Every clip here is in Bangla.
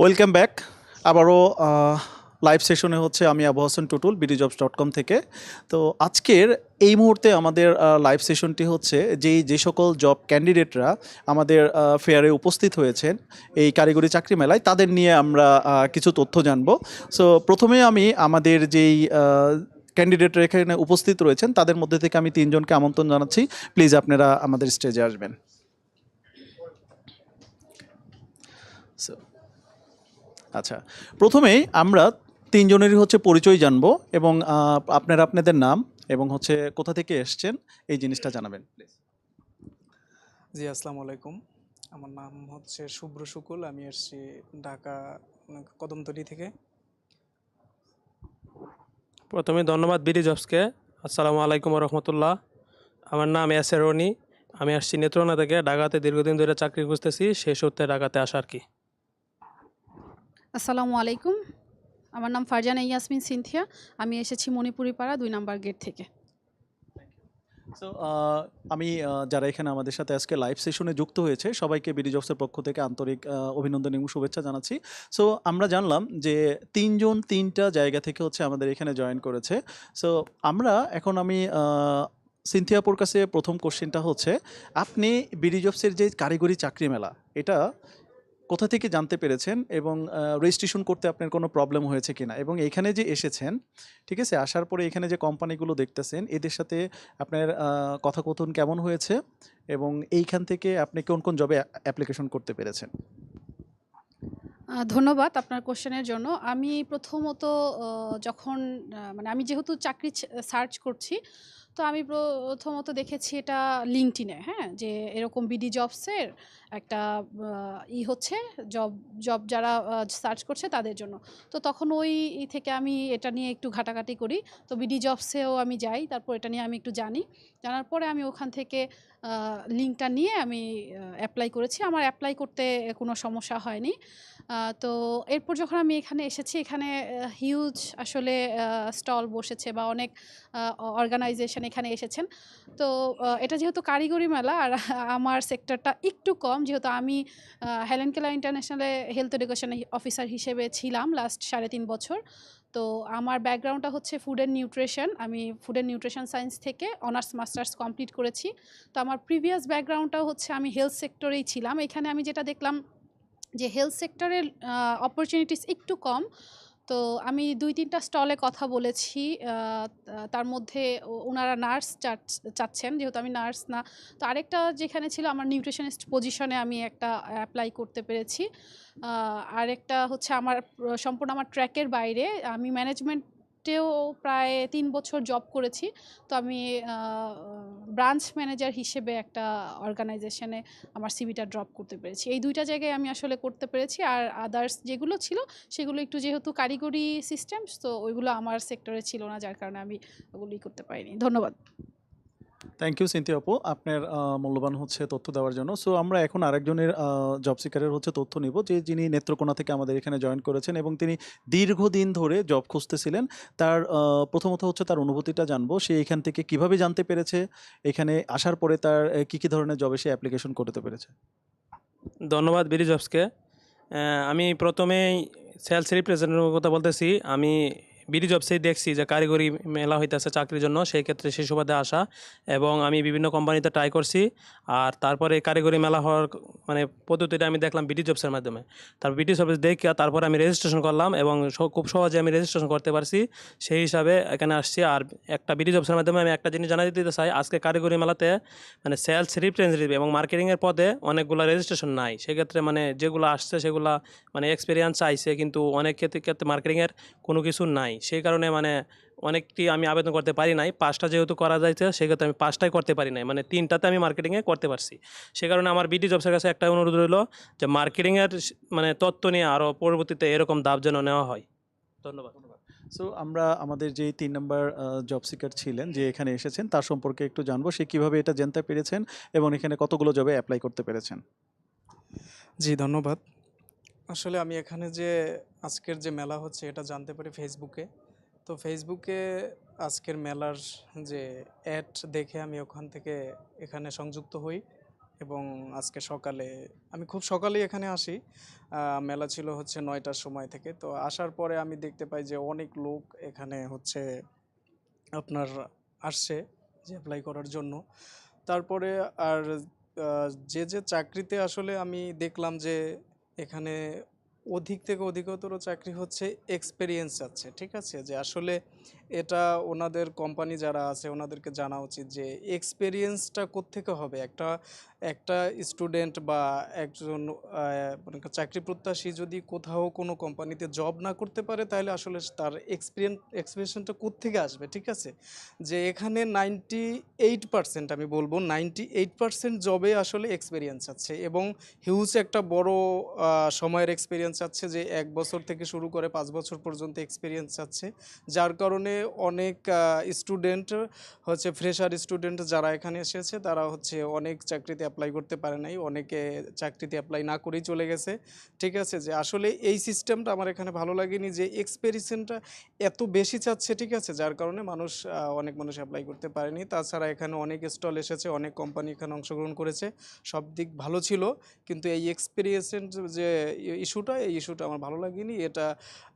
Welcome back. আবারও লাইভ সেশনে হচ্ছে আমি Abu Hasan Tutul BD jobs dot com থেকে। তো আজকের এই মুহূর্তে আমাদের লাইভ সেশনটি হচ্ছে যেই যে সকল জব ক্যান্ডিডেটরা আমাদের ফেয়ারে উপস্থিত হয়েছেন এই কারিগরি চাকরি মেলায় তাদের নিয়ে আমরা কিছু তথ্য জানব। সো প্রথমে আমি আমাদের যেই ক্যান্ডিডেটরা এখানে উপস্থিত রয়েছেন তাদের মধ্যে থেকে আমি তিনজনকে আমন্ত্রণ জানাচ্ছি। প্লিজ আপনারা আমাদের স্টেজে আসবেন। So, আচ্ছা প্রথমেই আমরা তিনজনেরই হচ্ছে পরিচয় জানব এবং আপনারা আপনাদের নাম এবং হচ্ছে কোথা থেকে এসছেন এই জিনিসটা জানাবেন প্লিজ জি আসসালামু আলাইকুম। আমার নাম হচ্ছে শুভ্র শুকুল আমি এসেছি ঢাকা কদমতলি থেকে। প্রথমে ধন্যবাদ বিডি জবসকে। আসসালামু আলাইকুম রহমতুল্লাহ। আমার নাম এস এ রনি আমি আসছি নেত্রকোনা থেকে ঢাকাতে দীর্ঘদিন ধরে চাকরি খুঁজতেছি সেই সূত্রে ঢাকাতে আসা আর কি। আসসালামু আলাইকুম। আমার নাম ফারজানা ইয়াসমিন সিনথিয়া। আমি এসেছি মণিপুরি পাড়া দুই নাম্বার গেট থেকে। সো আমি যারা এখানে আমাদের সাথে আজকে লাইভ সেশনে যুক্ত হয়েছে, সবাইকে বিডি জবসের পক্ষ থেকে আন্তরিক অভিনন্দন এবং শুভেচ্ছা জানাচ্ছি। সো আমরা জানলাম যে তিনজন তিনটা জায়গা থেকে হচ্ছে আমাদের এখানে জয়েন করেছে। সো আমরা এখন আমি সিনথিয়াপুর কাছে প্রথম কোশ্চেনটা হচ্ছে, আপনি বিডি জবসের যে কারিগরি চাকরি মেলা, এটা কোথা থেকে জানতে পেরেছেন এবং রেজিস্ট্রেশন করতে আপনার কোনো প্রবলেম হয়েছে কিনা? এবং এখানে যে এসেছেন ঠিক আছে? আসার পরে এখানে যে কোম্পানিগুলো দেখতেছেন এদের সাথে আপনার আহ, কথোপকথন কেমন হয়েছে? এবং এইখান থেকে আপনি কোন কোন জবে অ্যাপ্লিকেশন করতে পেরেছেন? ধন্যবাদ আপনার কোশ্চেনের জন্য। আমি প্রথমত যখন মানে আমি যেহেতু চাকরি সার্চ করছি তো আমি প্রথমত দেখেছি এটা লিঙ্কটিনে হ্যাঁ? যে এরকম বিডি জবসের একটা ই হচ্ছে জব জব যারা সার্চ করছে তাদের জন্য। তো তখন ওই থেকে আমি এটা নিয়ে একটু ঘাটাঘাটি করি। তো বিডি জবসেও আমি যাই, তারপর এটা নিয়ে আমি একটু জানি। জানার পরে আমি ওখান থেকে লিঙ্কটা নিয়ে আমি অ্যাপ্লাই করেছি। আমার অ্যাপ্লাই করতে কোনো সমস্যা হয়নি। তো এরপর যখন আমি এখানে এসেছি, এখানে হিউজ আসলে স্টল বসেছে বা অনেক অর্গানাইজেশন এখানে এসেছেন। তো এটা যেহেতু কারিগরি মেলা আর আমার সেক্টরটা একটু কম, যেহেতু আমি হেলেন কেলা ইন্টারন্যাশনালে হেলথ এডুকেশন অফিসার হিসেবে ছিলাম লাস্ট সাড়ে তিন বছর। তো আমার ব্যাকগ্রাউন্ডটা হচ্ছে ফুড অ্যান্ড নিউট্রিশন আমি ফুড অ্যান্ড নিউট্রিশন সায়েন্স থেকে অনার্স মাস্টার্স কমপ্লিট করেছি। তো আমার প্রিভিয়াস ব্যাকগ্রাউন্ডটাও হচ্ছে আমি হেলথ সেক্টরেই ছিলাম। এখানে আমি যেটা দেখলাম যে হেলথ সেক্টরের অপরচুনিটিস একটু কম। তো আমি দুই তিনটা স্টলে কথা বলেছি তার মধ্যে ওনারা নার্স চাচ্ছেন, যেহেতু আমি নার্স না। তো আরেকটা যেখানে ছিল আমার নিউট্রিশনিস্ট পজিশনে আমি একটা অ্যাপ্লাই করতে পেরেছি। আরেকটা হচ্ছে আমার, সম্পূর্ণ আমার ট্র্যাকের বাইরে। আমি ম্যানেজমেন্টেও প্রায় তিন বছর জব করেছি। তো আমি ব্রাঞ্চ ম্যানেজার হিসেবে একটা অর্গানাইজেশনে আমার সিভিটা ড্রপ করতে পেরেছি। এই দুইটা জায়গায় আমি আসলে করতে পেরেছি। আর আদার্স যেগুলো ছিল, সেগুলো একটু যেহেতু কারিগরি সিস্টেমস তো ওইগুলো আমার সেক্টরে ছিল না, যার কারণে আমি ওগুলি করতে পারিনি। ধন্যবাদ। থ্যাংক ইউ সিন্তি আপু। আপনার মূল্যবান হচ্ছে তথ্য দেওয়ার জন্য। সো আমরা এখন আরেকজনের জব সিকারের হচ্ছে তথ্য নিব। যে যিনি নেত্রকোনা থেকে আমাদের এখানে জয়েন করেছেন এবং তিনি দীর্ঘদিন ধরে জব খুঁজতেছিলেন, তার প্রথমত হচ্ছে তার অনুভূতিটা জানব। সে এখান থেকে কীভাবে জানতে পেরেছে? এখানে আসার পরে তার কি কি ধরনের জবে সে অ্যাপ্লিকেশন করতে পেরেছে? ধন্যবাদ বিডি জবসকে আমি প্রথমেই সেলস রিপ্রেজেন্টেটিভের কথা বলতেছি। আমি বিডি জবসেই দেখছি যে কারিগরি মেলা হইতেছে চাকরির জন্য, সেই ক্ষেত্রে সেই সুবাদে আসা। এবং আমি বিভিন্ন কোম্পানিতে ট্রাই করছি, আর তারপরে কারিগরি মেলা হওয়ার মানে পদ্ধতিটা আমি দেখলাম বিডি জবসের মাধ্যমে। তারপর বিডি জবস দেখে তারপরে আমি রেজিস্ট্রেশন করলাম এবং খুব সহজে আমি রেজিস্ট্রেশন করতে পারছি। সেই হিসাবে এখানে আসছি। আর একটা বিডি জবসের মাধ্যমে আমি একটা জিনিস জানা দিতে চাই। আজকে কারিগরি মেলাতে মানে সেলস রিপ্রেজেন্টেটিভ এবং মার্কেটিংয়ের পদে অনেকগুলো রেজিস্ট্রেশন নাই। সেক্ষেত্রে মানে যেগুলো আসছে সেগুলা মানে এক্সপিরিয়েন্স চাইছে, কিন্তু অনেক ক্ষেত্রে ক্ষেত্রে মার্কেটিংয়ের কোনো কিছু নাই। সেই কারণে মানে অনেকটি আমি আবেদন করতে পারি নাই। পাঁচটা যেহেতু করা যাইছে সেক্ষেত্রে আমি পাঁচটাই করতে পারি নাই। মানে তিনটাতে আমি মার্কেটিংয়ে করতে পারছি। সে কারণে আমার বিডি জবসের কাছে একটা অনুরোধ রইল যে মার্কেটিংয়ের মানে তত্ত্ব নিয়ে আরও পরবর্তীতে এরকম দাব যেন নেওয়া হয়। ধন্যবাদ। সো আমরা আমাদের যে তিন নম্বর জব সিকার ছিলেন যে এখানে এসেছেন তার সম্পর্কে একটু জানব সে কীভাবে এটা জানতে পেরেছেন এবং এখানে কতগুলো জবে অ্যাপ্লাই করতে পেরেছেন? জি ধন্যবাদ। আসলে আমি এখানে যে আজকের যে মেলা হচ্ছে এটা জানতে পারি ফেসবুকে তো ফেসবুকে আজকের মেলার যে অ্যাড দেখে আমি ওখান থেকে এখানে সংযুক্ত হই এবং আজকে সকালে, আমি খুব সকালেই এখানে আসি। মেলা ছিল হচ্ছে নয়টার সময় থেকে। তো আসার পরে আমি দেখতে পাই যে অনেক লোক এখানে হচ্ছে আপনার আসছে যে অ্যাপ্লাই করার জন্য। তারপরে আর যে যে চাকরিতে আসলে আমি দেখলাম যে এখানে অধিক থেকে অধিকতর চাকরি হচ্ছে এক্সপেরিয়েন্স আছে ঠিক আছে? যে আসলে এটা ওনাদের কোম্পানি যারা আছে, ওনাদেরকে জানা উচিত যে এক্সপেরিয়েন্সটা কোত্থেকে হবে? একটা একটা স্টুডেন্ট বা একজন মানে চাকরি প্রত্যাশী যদি কোথাও কোনো কোম্পানিতে জব না করতে পারে, তাহলে আসলে তার এক্সপিরিয়েন্স এক্সপিরিয়েন্সটা কোত্থেকে আসবে, ঠিক আছে? যে এখানে নাইনটি এইট পার্সেন্ট আমি বলব নাইনটি এইট পার্সেন্ট জবে আসলে এক্সপিরিয়েন্স আছে এবং হিউজ একটা বড় সময়ের এক্সপিরিয়েন্স আছে যে এক বছর থেকে শুরু করে পাঁচ বছর পর্যন্ত এক্সপিরিয়েন্স আছে যার কারণে অনেক স্টুডেন্ট হচ্ছে ফ্রেশার স্টুডেন্ট যারা এখানে এসেছে, তারা হচ্ছে অনেক চাকরিতে অ্যাপ্লাই করতে পারে নাই, অনেকে চাকরিতে অ্যাপ্লাই না করেই চলে গেছে। ঠিক আছে? যে আসলে এই সিস্টেমটা আমার এখানে ভালো লাগেনি যে এক্সপেরিয়েন্সটা এত বেশি চাচ্ছে, ঠিক আছে? যার কারণে মানুষ অনেক মানুষ অ্যাপ্লাই করতে পারেনি। তাছাড়া এখানে অনেক স্টল এসেছে, অনেক কোম্পানি এখানে অংশগ্রহণ করেছে সব দিক ভালো ছিল। কিন্তু এই এক্সপিরিয়েন্সের যে ইস্যুটা এই ইস্যুটা আমার ভালো লাগেনি। এটা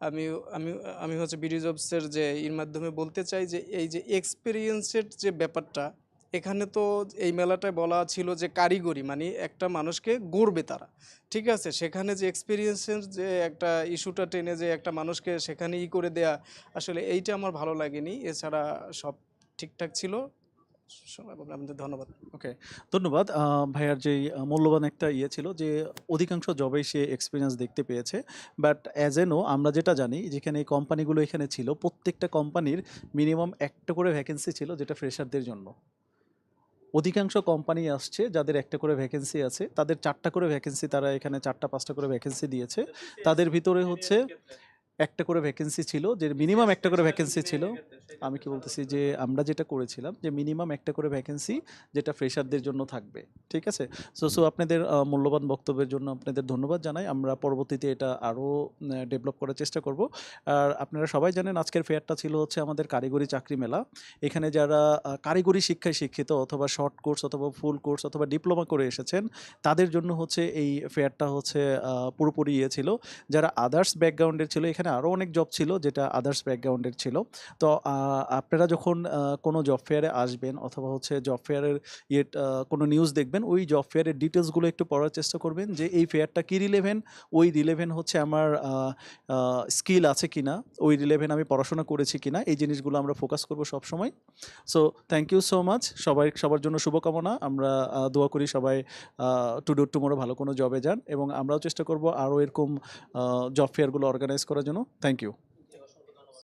আমি আমি আমি হচ্ছে বিডি জবসের যে এর মাধ্যমে বলতে চাই যে, এই যে এক্সপিরিয়েন্সের যে ব্যাপারটা, এখানে তো এই মেলাটায় বলা ছিল যে কারিগরি মানে একটা মানুষকে গড়বে তারা। ঠিক আছে? সেখানে যে এক্সপিরিয়েন্সের যে একটা ইস্যুটা টেনে যে একটা মানুষকে সেখানে ই করে দেয়া, আসলে এইটা আমার ভালো লাগেনি। এছাড়া সব ঠিকঠাক ছিল। আপনাদের ধন্যবাদ। ওকে ধন্যবাদ। ভাইয়ার যে মূল্যবান একটা ইয়ে ছিল যে, অধিকাংশ জবেই সে এক্সপিরিয়েন্স দেখতে পেয়েছে বাট অ্যাজ এনও আমরা যেটা জানি, যেখানে এই কোম্পানিগুলো এখানে ছিল, প্রত্যেকটা কোম্পানির মিনিমাম একটা করে ভ্যাকেন্সি ছিল যেটা ফ্রেশারদের জন্য। অধিকাংশ কোম্পানি আসছে যাদের একটা করে ভ্যাকেন্সি আছে, তাদের চারটা করে ভ্যাকেন্সি তারা এখানে চারটা, পাঁচটা করে ভ্যাকেন্সি দিয়েছে। তাদের ভিতরে হচ্ছে একটা করে ভ্যাকেন্সি ছিল, যে মিনিমাম একটা করে ভ্যাকেন্সি ছিল। আমি কি বলতেছি যে আমরা যেটা করেছিলাম, যে মিনিমাম একটা করে ভ্যাকেন্সি যেটা ফ্রেশারদের জন্য থাকবে, ঠিক আছে? সো সো আপনাদের মূল্যবান বক্তব্যের জন্য আপনাদের ধন্যবাদ জানাই। আমরা পরবর্তীতে এটা আরও ডেভেলপ করার চেষ্টা করব। আর আপনারা সবাই জানেন আজকের ফেয়ারটা ছিল হচ্ছে আমাদের কারিগরি চাকরি মেলা। এখানে যারা কারিগরি শিক্ষায় শিক্ষিত অথবা শর্ট কোর্স অথবা ফুল কোর্স অথবা ডিপ্লোমা করে এসেছেন, তাদের জন্য হচ্ছে এই ফেয়ারটা হচ্ছে পুরোপুরি ইয়ে ছিল। যারা আদার্স ব্যাকগ্রাউন্ডের ছিল, এখানে আরও অনেক জব ছিল যেটা আদার্স ব্যাকগ্রাউন্ডের ছিল। তো আপনারা যখন কোনো জব ফেয়ারে আসবেন অথবা হচ্ছে জব ফেয়ারের ইয়ে কোনো নিউজ দেখবেন, ওই জব ফেয়ারের ডিটেলসগুলো একটু পড়ার চেষ্টা করবেন যে এই ফেয়ারটা কী রিলেভেন ওই রিলেভেন হচ্ছে আমার স্কিল আছে কিনা, ওই রিলেভেন আমি পড়াশোনা করেছি কিনা, এই জিনিসগুলো আমরা ফোকাস করব সবসময়। So thank you so much সবাই, সবার জন্য শুভকামনা। আমরা দোয়া করি সবাই টু ডু টুমোরো ভালো কোনো জবে যান এবং আমরাও চেষ্টা করব আরও এরকম জব ফেয়ারগুলো অর্গানাইজ করার জন্য। Thank you